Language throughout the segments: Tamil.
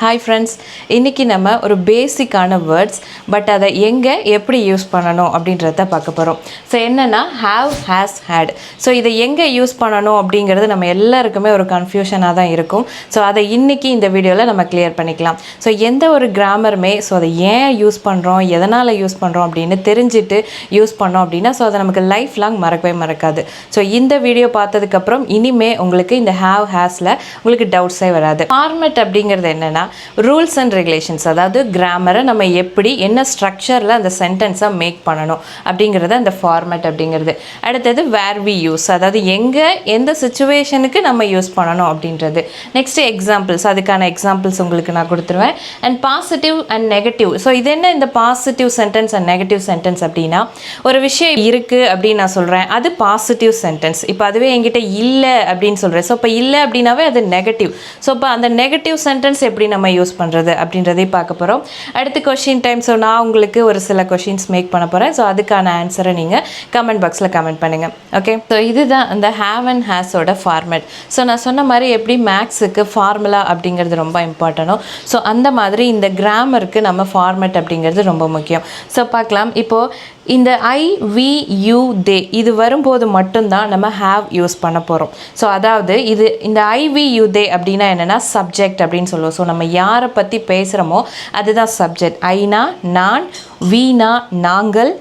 ஹாய் ஃப்ரெண்ட்ஸ் இன்றைக்கி நம்ம ஒரு பேசிக்கான வேர்ட்ஸ் பட் அதை எங்கே எப்படி யூஸ் பண்ணணும் அப்படின்றத பார்க்க போகிறோம் ஸோ என்னென்னா ஹாவ் ஹேஸ் ஹேட் ஸோ இதை எங்கே யூஸ் பண்ணணும் அப்படிங்கிறது நம்ம எல்லாருக்குமே ஒரு கன்ஃபியூஷனாக தான் இருக்கும். ஸோ அதை இன்றைக்கி இந்த வீடியோவில் நம்ம கிளியர் பண்ணிக்கலாம். ஸோ எந்த ஒரு கிராமருமே ஸோ அதை ஏன் யூஸ் பண்ணுறோம் எதனால் யூஸ் பண்ணுறோம் அப்படின்னு தெரிஞ்சுட்டு யூஸ் பண்ணோம் அப்படின்னா ஸோ அதை நமக்கு லைஃப் லாங் மறக்கவே மறக்காது. ஸோ இந்த வீடியோ பார்த்ததுக்கப்புறம் இனிமே உங்களுக்கு இந்த ஹாவ் ஹேஸில் உங்களுக்கு டவுட்ஸே வராது. ஃபார்மெட் அப்படிங்கிறது என்னென்னா ரூல்ஸ் அண்ட் ரெகுலேஷன்ஸ் அதாவது கிராமரை நம்ம எப்படி என்ன ஸ்ட்ரக்சரில் அந்த சென்டென்ஸை மேக் பண்ணணும் அப்படிங்கிறது அந்த ஃபார்மேட் அப்படிங்கிறது. அடுத்தது வேர் வி யூஸ் அதாவது எங்கே எந்த சுச்சுவேஷனுக்கு நம்ம யூஸ் பண்ணணும் அப்படின்றது. நெக்ஸ்ட் எக்ஸாம்பிள்ஸ் அதுக்கான எக்ஸாம்பிள்ஸ் உங்களுக்கு நான் கொடுத்துருவேன். And positive and negative so இது என்ன இந்த positive sentence and negative sentence அப்படின்னா ஒரு விஷயம் இருக்குது அப்படின்னு நான் சொல்கிறேன் அது பாசிட்டிவ் சென்டென்ஸ் இப்போ அதுவே என்கிட்ட இல்லை அப்படின்னு சொல்கிறேன் ஸோ இப்போ இல்லை அப்படின்னாவே அது நெகட்டிவ் ஸோ இப்போ அந்த நெகட்டிவ் சென்டென்ஸ் எப்படி நம்ம நம்ம யூஸ் பண்ணுறது அப்படின்றதே பார்க்க போகிறோம் அடுத்த கொஷின் டைம் ஸோ நான் உங்களுக்கு ஒரு சில கொஷின்ஸ் மேக் பண்ண போகிறேன் ஸோ அதுக்கான ஆன்சரை நீங்கள் கமெண்ட் பாக்ஸில் கமெண்ட் பண்ணுங்கள் ஓகே ஸோ இதுதான் அந்த ஹேவ் அண்ட் ஹேஸோட ஃபார்மேட் ஸோ நான் சொன்ன மாதிரி எப்படி மேக்ஸுக்கு ஃபார்முலா அப்படிங்கிறது ரொம்ப இம்பார்ட்டனோ ஸோ அந்த மாதிரி இந்த கிராமருக்கு நம்ம ஃபார்மேட் அப்படிங்கிறது ரொம்ப முக்கியம். ஸோ பார்க்கலாம். இப்போது இந்த ஐ வி யூ தே இது வரும்போது மட்டும்தான் நம்ம ஹாவ் யூஸ் பண்ண போகிறோம் ஸோ அதாவது இது இந்த ஐ வி யூ தே அப்படின்னா என்னென்னா சப்ஜெக்ட் அப்படின்னு சொல்லுவோம். ஸோ நம்ம யாரை பற்றி பேசுகிறோமோ அதுதான் சப்ஜெக்ட் ஐனா நான் வீணா நாங்கள்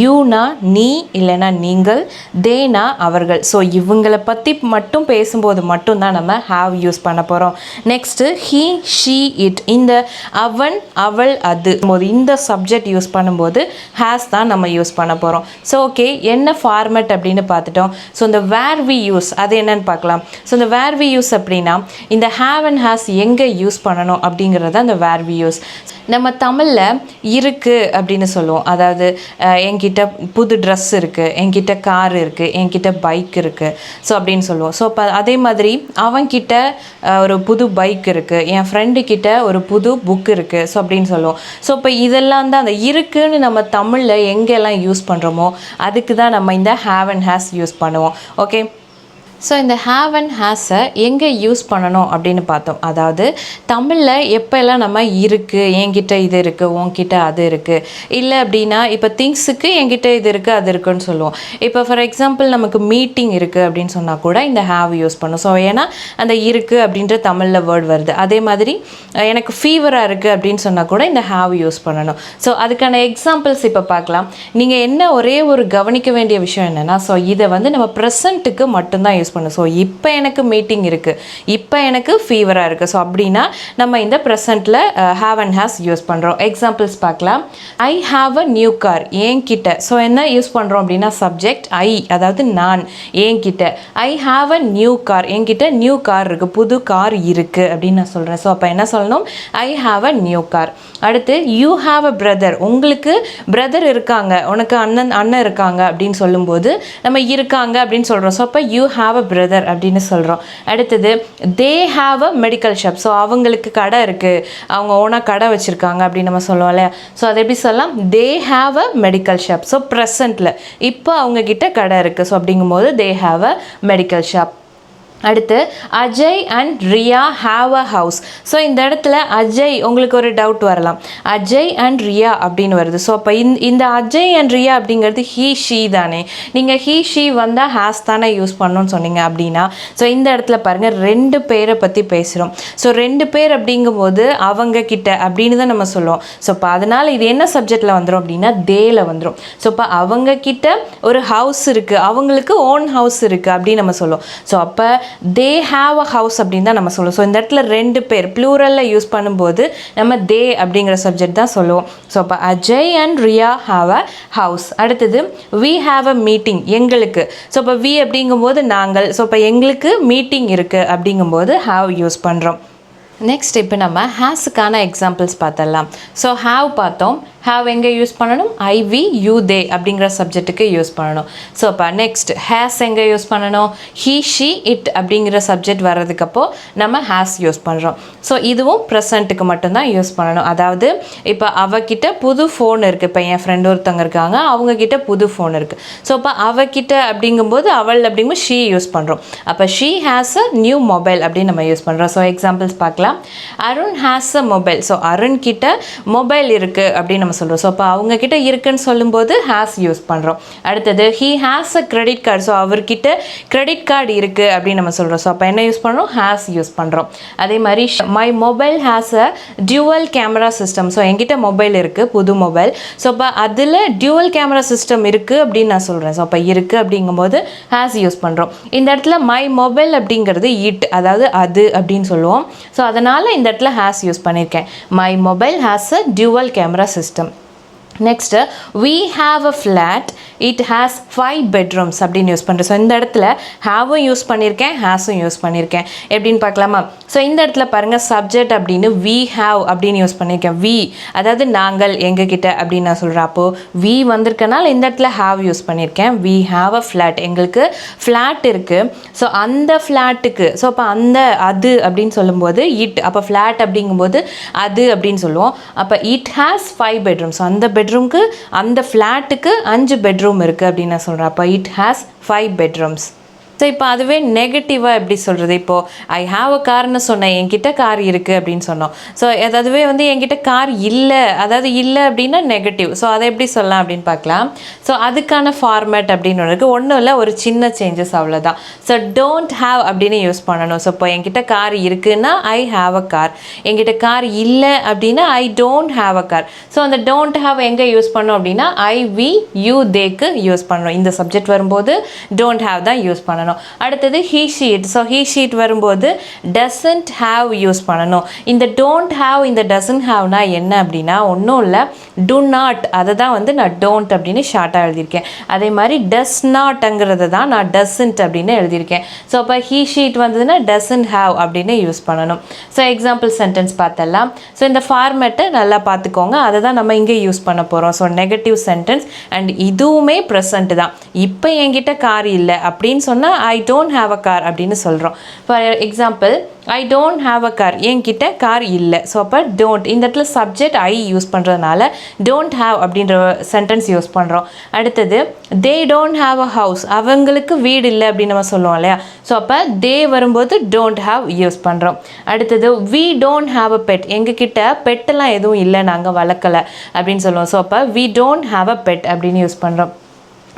யூனா நீ இல்லைனா நீங்கள் தேனா அவர்கள். ஸோ இவங்களை பற்றி மட்டும் பேசும்போது மட்டும்தான் நம்ம ஹாவ் யூஸ் பண்ண போகிறோம் நெக்ஸ்ட்டு ஹீ ஷீ இட் இந்த அவன் அவள் அது. போது இந்த சப்ஜெக்ட் யூஸ் பண்ணும்போது ஹேஸ் தான் நம்ம யூஸ் பண்ண போகிறோம் ஸோ ஓகே என்ன ஃபார்மேட் அப்படின்னு பார்த்துட்டோம். ஸோ இந்த வேர் வி யூஸ் அது என்னன்னு பார்க்கலாம். ஸோ இந்த வேர் வி யூஸ் அப்படின்னா இந்த ஹேவ் அண்ட் ஹேஸ் எங்கே யூஸ் பண்ணணும் அப்படிங்கிறது அந்த வேர் வி யூஸ் நம்ம தமிழில் இருக்குது அப்படின்னு சொல்லுவோம். அதாவது எங் என்கிட்ட புது ட்ரெஸ் இருக்குது என்கிட்ட கார் இருக்குது என்கிட்ட பைக் இருக்குது ஸோ அப்படின்னு சொல்லுவோம். ஸோ இப்போ அதே மாதிரி அவன்கிட்ட ஒரு புது பைக் இருக்குது என் ஃப்ரெண்டுக்கிட்ட ஒரு புது புக் இருக்குது ஸோ அப்படின்னு சொல்லுவோம். ஸோ இப்போ இதெல்லாம் தான் அந்த இருக்குன்னு நம்ம தமிழில் எங்கெல்லாம் யூஸ் பண்ணுறோமோ அதுக்கு தான் நம்ம இந்த ஹேவ் அண்ட் ஹேஸ் யூஸ் பண்ணுவோம். ஓகே ஸோ இந்த ஹேவ் அண்ட் ஹேஸை எங்கே யூஸ் பண்ணணும் அப்படின்னு பார்த்தோம். அதாவது தமிழில் எப்போல்லாம் நம்ம இருக்குது என்கிட்ட இது இருக்குது உன்கிட்ட அது இருக்குது இல்லை அப்படின்னா இப்போ திங்ஸுக்கு என்கிட்ட இது இருக்குது அது இருக்குன்னு சொல்லுவோம். இப்போ ஃபார் எக்ஸாம்பிள் நமக்கு மீட்டிங் இருக்குது அப்படின்னு சொன்னால் கூட இந்த ஹேவ் யூஸ் பண்ணும். ஸோ ஏன்னா அந்த இருக்குது அப்படின்ற தமிழில் வேர்ட் வருது. அதே மாதிரி எனக்கு ஃபீவராக இருக்குது அப்படின்னு சொன்னால் கூட இந்த ஹேவ் யூஸ் பண்ணணும். ஸோ அதுக்கான எக்ஸாம்பிள்ஸ் இப்போ பார்க்கலாம். நீங்கள் என்ன ஒரே ஒரு கவனிக்க வேண்டிய விஷயம் என்னென்னா ஸோ இதை வந்து நம்ம ப்ரெசண்ட்டுக்கு மட்டும்தான் யூஸ் பண்ணும் ஸோ இப்போ எனக்கு மீட்டிங் இருக்குது இப்போ எனக்கு ஃபீவராக இருக்குது ஸோ அப்படின்னா நம்ம இந்த ப்ரெசண்ட்டில் ஹாவ் அண்ட் ஹேஸ் யூஸ் பண்ணுறோம் எக்ஸாம்பிள்ஸ் பார்க்கலாம். I have a new car என்கிட்ட. ஸோ என்ன யூஸ் பண்ணுறோம் அப்படின்னா சப்ஜெக்ட் ஐ அதாவது நான் என்கிட்ட. I have a new car என்கிட்ட நியூ கார் இருக்குது புது கார் இருக்குது அப்படின்னு நான் சொல்கிறேன் ஸோ அப்போ என்ன சொல்லணும்? I have a new car அடுத்து யூ ஹாவ் அ பிரதர் உங்களுக்கு பிரதர் இருக்காங்க. உனக்கு அண்ணன் அண்ணன் இருக்காங்க அப்படின்னு சொல்லும்போது நம்ம இருக்காங்க அப்படின்னு சொல்கிறோம் ஸோ அப்போ யூ ஹாவ் அ பிரதர் அப்படின்னு சொல்கிறோம் அடுத்தது they have a medical shop so அவங்களுக்கு கடை இருக்குது அவங்க ஓனாக கடை வச்சுருக்காங்க அப்படின்னு நம்ம சொல்லுவோம் இல்லையா? ஸோ அதை எப்படி சொல்லலாம்? They have a medical shop so ப்ரெசண்ட்டில் இப்போ அவங்கக்கிட்ட கடை இருக்குது ஸோ அப்படிங்கும்போது they have a medical shop அடுத்து Ajay and Riya have a house so இந்த இடத்துல அஜய் உங்களுக்கு ஒரு டவுட் வரலாம். அஜய் அண்ட் ரியா அப்படின்னு வருது. ஸோ அப்போ இந்த இந்த அஜய் அண்ட் ரியா அப்படிங்கிறது ஹீ ஷீ தானே. நீங்கள் ஹீ ஷீ வந்தால் ஹேஸ் தானே யூஸ் பண்ணணும்னு சொன்னீங்க அப்படின்னா ஸோ இந்த இடத்துல பாருங்கள் ரெண்டு பேரை பற்றி பேசுகிறோம் ஸோ ரெண்டு பேர் அப்படிங்கும்போது அவங்க கிட்ட அப்படின்னு தான் நம்ம சொல்லுவோம். ஸோ இப்போ அதனால் இது என்ன சப்ஜெக்டில் வந்துடும் அப்படின்னா தேல வந்துடும் ஸோ இப்போ அவங்க கிட்ட ஒரு ஹவுஸ் இருக்குது அவங்களுக்கு ஓன் ஹவுஸ் இருக்குது அப்படின்னு நம்ம சொல்லுவோம். ஸோ அப்போ தே ஹாவ் அ ஹவுஸ் அப்படின்னு தான் நம்ம சொல்லுவோம். ஸோ இந்த இடத்துல ரெண்டு பேர் ப்ளூரலில் யூஸ் பண்ணும்போது நம்ம தே அப்படிங்கிற சப்ஜெக்ட் தான் சொல்லுவோம். ஸோ அப்போ Ajay and Riya have a house அடுத்தது வி ஹாவ் அ மீட்டிங் எங்களுக்கு. ஸோ இப்போ வி அப்படிங்கும்போது நாங்கள். ஸோ இப்போ எங்களுக்கு மீட்டிங் இருக்குது அப்படிங்கும்போது ஹாவ் யூஸ் பண்ணுறோம் நெக்ஸ்ட் இப்போ நம்ம ஹேஸுக்கான எக்ஸாம்பிள்ஸ் பார்த்துடலாம். ஸோ ஹாவ் பார்த்தோம். ஹாவ் எங்கே யூஸ் பண்ணணும்? ஐ வி யூ தே அப்படிங்கிற சப்ஜெக்ட்டுக்கு யூஸ் பண்ணணும். ஸோ இப்போ நெக்ஸ்ட் ஹேஸ் எங்கே யூஸ் பண்ணணும்? ஹீ ஷி இட் அப்படிங்கிற சப்ஜெக்ட் வர்றதுக்கப்போ நம்ம ஹேஸ் யூஸ் பண்ணுறோம் ஸோ இதுவும் ப்ரெசண்ட்டுக்கு மட்டும்தான் யூஸ் பண்ணணும். அதாவது இப்போ அவகிட்ட புது ஃபோன் இருக்குது இப்போ என் ஃப்ரெண்டு ஒருத்தவங்க இருக்காங்க. அவங்கக்கிட்ட புது ஃபோன் இருக்குது ஸோ இப்போ அவகிட்ட அப்படிங்கும்போது அவள் அப்படிங்கும்போது ஷீ யூஸ் பண்ணுறோம் அப்போ she has a new mobile அப்படின்னு நம்ம யூஸ் பண்ணுறோம் ஸோ எக்ஸாம்பிள்ஸ் பார்க்கலாம். Arun has a mobile so Arun கிட்ட மொபைல் இருக்குது அப்படின்னு நம்ம சொல்கிறோம் ஸோ அப்போ அவங்க கிட்ட இருக்குன்னு சொல்லும்போது ஹேஸ் யூஸ் பண்ணுறோம் அடுத்தது he has a credit card so அவர்கிட்ட கிரெடிட் கார்டு இருக்குது அப்படின்னு நம்ம சொல்கிறோம் ஸோ அப்போ என்ன யூஸ் பண்ணுறோம் ஹேஸ் யூஸ் பண்ணுறோம் அதே மாதிரி my mobile has a dual camera system so என்கிட்ட மொபைல் இருக்குது புது மொபைல் ஸோ அப்போ அதில் டியூவல் கேமரா சிஸ்டம் இருக்குது அப்படின்னு நான் சொல்கிறேன் ஸோ அப்போ இருக்குது அப்படிங்கும்போது ஹேஸ் யூஸ் பண்ணுறோம் இந்த இடத்துல மை மொபைல் அப்படிங்கிறது இட் அதாவது அது அப்படின்னு சொல்லுவோம். ஸோ அதனால் இந்த இடத்துல ஹேஸ் யூஸ் பண்ணியிருக்கேன் my mobile has a dual camera system next we have a flat it has five bedrooms அப்படின்னு யூஸ் பண்ணுறேன் ஸோ இந்த இடத்துல ஹாவும் யூஸ் பண்ணியிருக்கேன் ஹேஸும் யூஸ் பண்ணியிருக்கேன் எப்படின்னு பார்க்கலாமா? ஸோ இந்த இடத்துல பாருங்கள் சப்ஜெக்ட் அப்படின்னு வி ஹாவ் அப்படின்னு யூஸ் பண்ணியிருக்கேன் வி அதாவது நாங்கள் எங்ககிட்ட அப்படின்னு நான் சொல்கிறேன் அப்போது வி வந்திருக்கனால இந்த இடத்துல ஹாவ் யூஸ் பண்ணியிருக்கேன் வி ஹாவ் அ ஃப்ளாட் எங்களுக்கு ஃப்ளாட் இருக்குது ஸோ அந்த ஃப்ளாட்டுக்கு ஸோ அப்போ அந்த அது அப்படின்னு சொல்லும்போது இட் அப்போ ஃப்ளாட் அப்படிங்கும்போது அது அப்படின்னு சொல்லுவோம். அப்போ இட் ஹேஸ் ஃபைவ் பெட்ரூம்ஸ் அந்த பெட்ரூம்க்கு அந்த ஃப்ளாட்டுக்கு அஞ்சு பெட்ரூம் இருக்குது அப்படின்னு நான் சொல்கிறேன் அப்போ it has five bedrooms so இப்போ அதுவே நெகட்டிவாக எப்படி சொல்கிறது இப்போது ஐ ஹாவ் அ கார்னு சொன்னேன். என்கிட்ட கார் இருக்குது அப்படின்னு சொன்னோம். ஸோ அதாவதுவே வந்து என்கிட்ட கார் இல்லை. அதாவது இல்லை அப்படின்னா நெகட்டிவ் ஸோ அதை எப்படி சொல்லலாம் அப்படின்னு பார்க்கலாம். ஸோ அதுக்கான ஃபார்மேட் அப்படின்னு ஒன்று இருக்குது ஒன்றும் இல்லை ஒரு சின்ன சேஞ்சஸ் அவ்வளோதான் ஸோ டோன்ட் ஹாவ் அப்படின்னு யூஸ் பண்ணணும். ஸோ இப்போ என்கிட்ட கார் இருக்குன்னா ஐ ஹாவ் அ கார் என்கிட்ட கார் இல்லை அப்படின்னா I don't have a car so அந்த டோன்ட் ஹாவ் எங்கே யூஸ் பண்ணோம் அப்படின்னா ஐ வி யூ தேக்கு யூஸ் பண்ணணும். இந்த சப்ஜெக்ட் வரும்போது டோன்ட் ஹாவ் தான் யூஸ் பண்ணணும். அடுத்தது he she it so he she it வரும்போது டசன்ட் ஹாவ் யூஸ் பண்ணணும். இந்த டோன்ட் ஹாவ் இந்த டசன்ட் ஹாவ்னா என்ன அப்படின்னா ஒன்றும் இல்லை. டு நாட் அதை தான் வந்து நான் டோன்ட் அப்படின்னு ஷார்ட்டாக எழுதியிருக்கேன். அதே மாதிரி டஸ் நாட்ங்கிறத தான் நான் டசன்ட் அப்படின்னு எழுதியிருக்கேன். ஸோ அப்போ ஹீ ஷீட் வந்ததுன்னா டசன்ட் ஹாவ் அப்படின்னு யூஸ் பண்ணணும். ஸோ எக்ஸாம்பிள் சென்டென்ஸ் பார்த்தலாம் ஸோ இந்த ஃபார்மேட்டை நல்லா பார்த்துக்கோங்க. அதை தான் நம்ம இங்கே யூஸ் பண்ண போகிறோம் ஸோ நெகட்டிவ் சென்டென்ஸ் அண்ட் இதுவுமே ப்ரெசண்ட் தான். இப்போ என்கிட்ட கார் இல்லை அப்படின்னு சொன்னால் I don't have a car அப்படின்னு சொல்கிறோம் for example I don't have a car என்கிட்ட கார் இல்லை. ஸோ அப்போ டோன்ட் இந்த இடத்துல சப்ஜெக்ட் ஐ யூஸ் பண்ணுறதுனால டோன்ட் ஹாவ் அப்படின்ற சென்டென்ஸ் யூஸ் பண்ணுறோம் அடுத்தது they don't have a house அவங்களுக்கு வீடு இல்லை அப்படின்னு நம்ம சொல்லுவோம் இல்லையா? ஸோ அப்போ தே வரும்போது டோன்ட் ஹாவ் யூஸ் பண்ணுறோம் அடுத்தது we don't have a bed எங்ககிட்ட பெட்டெல்லாம் எதுவும் இல்லை. நாங்கள் வளர்க்கலை அப்படின்னு சொல்லுவோம். ஸோ அப்போ we don't have a bed அப்படின்னு யூஸ் பண்ணுறோம்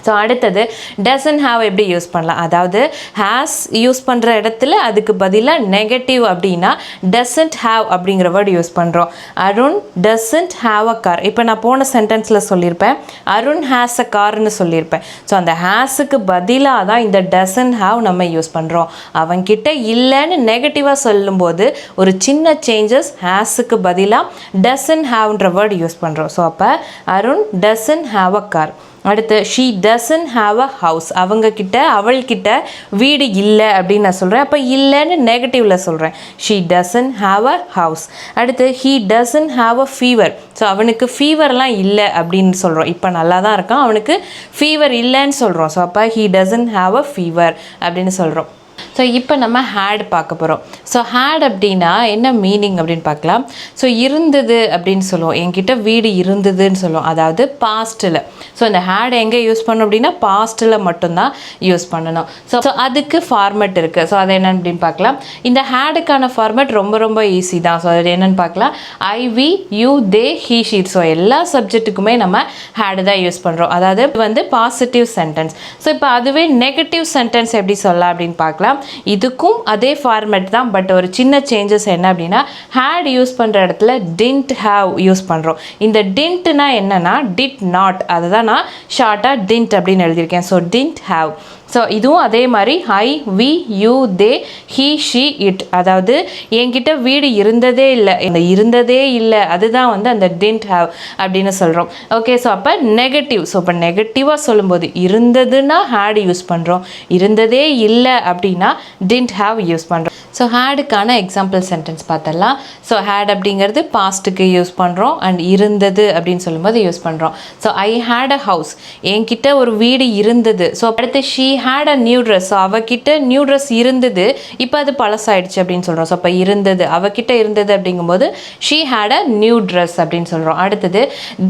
ஸோ அடுத்தது டசன் ஹாவ் எப்படி யூஸ் பண்ணலாம்? அதாவது ஹேஸ் யூஸ் பண்ணுற இடத்துல அதுக்கு பதிலாக நெகட்டிவ் அப்படின்னா டசன்ட் ஹாவ் அப்படிங்கிற வேர்டு யூஸ் பண்ணுறோம் Arun doesn't have a car இப்போ நான் போன சென்டென்ஸில் சொல்லியிருப்பேன் அருண் ஹேஸ் அ கார்னு சொல்லியிருப்பேன் ஸோ அந்த ஹேஸுக்கு பதிலாக தான் இந்த டசன் ஹாவ் நம்ம யூஸ் பண்ணுறோம் அவன்கிட்ட இல்லைன்னு நெகட்டிவாக சொல்லும்போது ஒரு சின்ன சேஞ்சஸ் ஹேஸுக்கு பதிலாக டசன் ஹாவ்ன்ற வேர்டு யூஸ் பண்ணுறோம் ஸோ அப்போ Arun doesn't have a car அடுத்து she doesn't have a house அவங்கக்கிட்ட அவள்கிட்ட வீடு இல்லை அப்படின்னு நான் சொல்கிறேன் அப்போ இல்லைன்னு நெகட்டிவில் சொல்கிறேன் she doesn't have a house அடுத்து he doesn't have a fever so அவனுக்கு ஃபீவர்லாம் இல்லை அப்படின்னு சொல்கிறோம் இப்போ நல்லா தான் இருக்கான். அவனுக்கு ஃபீவர் இல்லைன்னு சொல்கிறோம் ஸோ அப்போ he doesn't have a fever அப்படின்னு சொல்கிறோம் ஸோ இப்போ நம்ம ஹேட் பார்க்க போகிறோம் ஸோ ஹேட் அப்படின்னா என்ன மீனிங் அப்படின்னு பார்க்கலாம். ஸோ இருந்தது அப்படின்னு சொல்லுவோம். என்கிட்ட வீடு இருந்ததுன்னு சொல்லுவோம். அதாவது பாஸ்ட்டில் ஸோ இந்த ஹேட் எங்கே யூஸ் பண்ணணும் அப்படின்னா பாஸ்ட்டில் மட்டும்தான் யூஸ் பண்ணணும். ஸோ ஸோ அதுக்கு ஃபார்மேட் இருக்குது ஸோ அது என்னன்னு அப்படின்னு பார்க்கலாம். இந்த ஹேடுக்கான ஃபார்மேட் ரொம்ப ரொம்ப ஈஸி தான். ஸோ அது என்னென்னு பார்க்கலாம். I we you they he she it so எல்லா சப்ஜெக்ட்டுக்குமே நம்ம ஹேடு தான் யூஸ் பண்ணுறோம் அதாவது வந்து பாசிட்டிவ் சென்டென்ஸ் ஸோ இப்போ அதுவே நெகட்டிவ் சென்டென்ஸ் எப்படி சொல்லலாம் அப்படின்னு பார்க்கலாம். இதுக்கும் அதே ஃபார்மேட் தான். பட் ஒரு சின்ன சேஞ்சஸ் என்ன அப்படின்னா ஹேட் யூஸ் பண்ணுற இடத்துல டிண்ட் ஹாவ் யூஸ் பண்ணுறோம் இந்த டிண்ட்னா என்னன்னா டிட் நாட் அதை தான் நான் ஷார்ட்டாக டிண்ட் அப்படின்னு எழுதியிருக்கேன். ஸோ டிண்ட் ஹாவ் ஸோ இதுவும் அதே மாதிரி I we you they he she it அதாவது என்கிட்ட வீடு இருந்ததே இல்லை. இந்த இருந்ததே இல்லை. அதுதான் வந்து அந்த டின்ட் ஹாவ் அப்படின்னு சொல்கிறோம் ஓகே ஸோ அப்போ நெகட்டிவ் ஸோ இப்போ நெகட்டிவாக சொல்லும்போது இருந்ததுன்னா ஹேடு யூஸ் பண்ணுறோம் இருந்ததே இல்லை அப்படின்னா டின்ட் ஹாவ் யூஸ் பண்ணுறோம் ஸோ ஹேடுக்கான எக்ஸாம்பிள் சென்டென்ஸ் பார்த்தலாம் ஸோ ஹேட் அப்படிங்கிறது பாஸ்ட்டுக்கு யூஸ் பண்ணுறோம் அண்ட் இருந்தது அப்படின்னு சொல்லும்போது யூஸ் பண்ணுறோம் so I had a house என்கிட்ட ஒரு வீடு இருந்தது. ஸோ அடுத்து she had a new dress so அவகிட்ட நியூ ட்ரெஸ் இருந்தது. இப்போ அது பழசாயிடுச்சு அப்படின்னு சொல்கிறோம் ஸோ அப்போ இருந்தது. அவகிட்ட இருந்தது அப்படிங்கும்போது she had a new dress அப்படின்னு சொல்கிறோம் அடுத்தது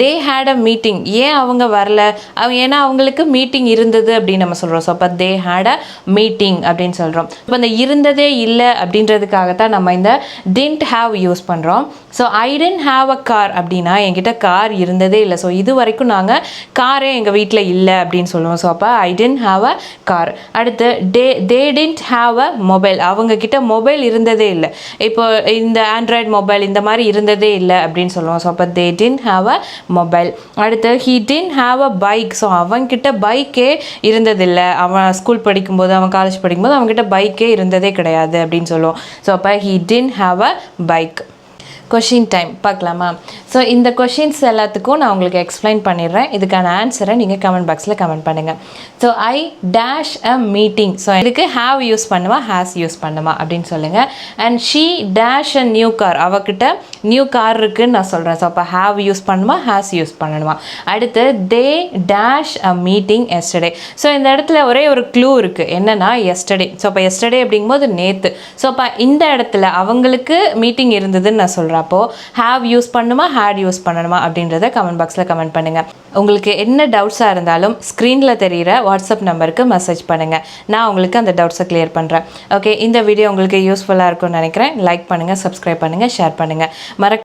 தே ஹேட் அ மீட்டிங் ஏன் அவங்க வரல? அவ ஏன்னா அவங்களுக்கு மீட்டிங் இருந்தது அப்படின்னு நம்ம சொல்கிறோம் ஸோ அப்போ தே ஹேட் அ மீட்டிங் அப்படின்னு சொல்கிறோம் இப்போ இந்த இருந்ததே இல்லை அப்படின்றதுக்காகத்தான் நம்ம இந்த டின்ட் ஹாவ் யூஸ் பண்ணுறோம் so I didn't have a car அப்படின்னா என்கிட்ட கார் இருந்ததே இல்லை. ஸோ இது வரைக்கும் நாங்கள் காரே எங்கள் வீட்டில் இல்லை அப்படின்னு சொல்லுவோம். ஸோ அப்போ I didn't have a car. அடுத்து டே they didn't have a mobile அவங்க கிட்ட மொபைல் இருந்ததே இல்லை. இப்போ இந்த ஆண்ட்ராய்டு மொபைல் இந்த மாதிரி இருந்ததே இல்லை அப்படின்னு சொல்லுவோம். ஸோ அப்போ they didn't have a mobile அடுத்து he didn't have a bike so அவன்கிட்ட பைக்கே இருந்ததில்லை அவன் ஸ்கூல் படிக்கும்போது அவன் காலேஜ் படிக்கும்போது அவன்கிட்ட பைக்கே இருந்ததே கிடையாது அப்படின்னு சொல்லுவோம். ஸோ அப்போ he didn't have a bike question time பார்க்கலாமா? ஸோ இந்த கொஷின்ஸ் எல்லாத்துக்கும் நான் உங்களுக்கு எக்ஸ்பிளைன் பண்ணிடுறேன். இதுக்கான ஆன்சரை நீங்கள் கமெண்ட் பாக்ஸில் கமெண்ட் பண்ணுங்கள் so I dash a meeting so இதுக்கு ஹாவ் யூஸ் பண்ணுமா ஹேஸ் யூஸ் பண்ணுமா அப்படின்னு சொல்லுங்கள் and she dash a new car அவகிட்ட நியூ கார் இருக்குன்னு நான் சொல்கிறேன் ஸோ அப்போ ஹாவ் யூஸ் பண்ணுமா ஹேஸ் யூஸ் பண்ணணுமா அடுத்து they dash a meeting yesterday so இந்த இடத்துல ஒரே ஒரு க்ளூ இருக்குது என்னென்னா எஸ்டர்டே ஸோ அப்போ எஸ்டர்டே அப்படிங்கும்போது நேற்று ஸோ அப்போ இந்த இடத்துல அவங்களுக்கு மீட்டிங் இருந்ததுன்னு நான் சொல்கிறப்போ ஹேவ் ஹாவ் யூஸ் பண்ணுமா ஹேட் யூஸ் பண்ணணுமா அப்படின்றத கமெண்ட் பாக்ஸில் கமெண்ட் பண்ணுங்கள் உங்களுக்கு என்ன டவுட்ஸாக இருந்தாலும் ஸ்க்ரீனில் தெரிகிற வாட்ஸ்அப் நம்பருக்கு மெசேஜ் பண்ணுங்கள் நான் உங்களுக்கு அந்த டவுட்ஸை கிளியர் பண்ணுறேன் ஓகே இந்த வீடியோ உங்களுக்கு யூஸ்ஃபுல்லாக இருக்கும்னு நினைக்கிறேன். லைக் பண்ணுங்கள் சப்ஸ்கிரைப் பண்ணுங்கள் ஷேர் பண்ணுங்கள் மறக்க